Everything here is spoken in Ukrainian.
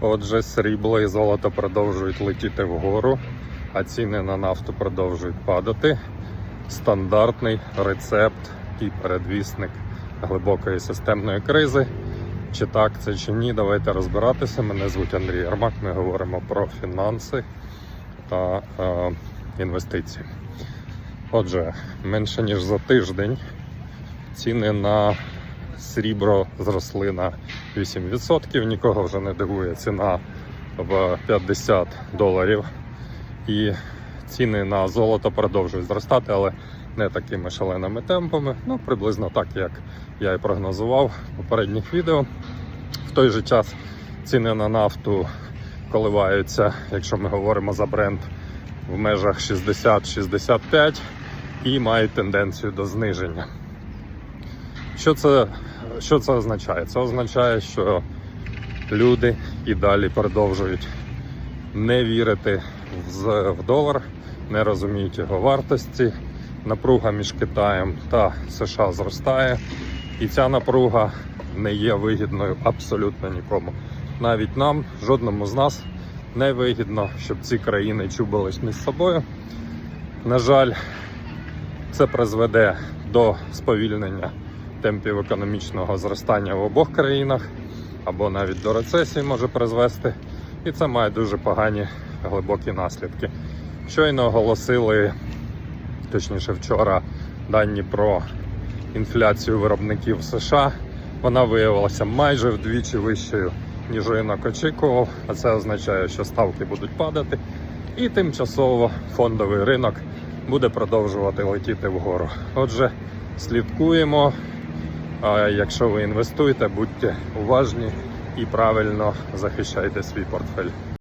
Отже, срібло і золото продовжують летіти вгору, а ціни на нафту продовжують падати. Стандартний рецепт і передвісник глибокої системної кризи. Чи так це чи ні, давайте розбиратися. Мене звуть Андрій Ярмак. Ми говоримо про фінанси та е, інвестиції. Отже, менше ніж за тиждень ціни на срібло зросли на 8%. Нікого вже не дивує ціна в 50 доларів. І ціни на золото продовжують зростати, але не такими шаленими темпами. Ну, приблизно так, як я і прогнозував в попередніх відео. В той же час ціни на нафту коливаються, якщо ми говоримо за бренд, в межах 60-65 і мають тенденцію до зниження. Що це, що це означає? Це означає, що люди і далі продовжують не вірити в, долар, не розуміють його вартості. Напруга між Китаєм та США зростає, і ця напруга не є вигідною абсолютно нікому. Навіть нам, жодному з нас, не вигідно, щоб ці країни чубились між собою. На жаль, це призведе до сповільнення темпів економічного зростання в обох країнах, або навіть до рецесії може призвести. І це має дуже погані глибокі наслідки. Щойно оголосили, точніше вчора, дані про інфляцію виробників США. Вона виявилася майже вдвічі вищою, ніж ринок очікував, а це означає, що ставки будуть падати, і тимчасово фондовий ринок буде продовжувати летіти вгору. Отже, слідкуємо. А якщо ви інвестуєте, будьте уважні і правильно захищайте свій портфель.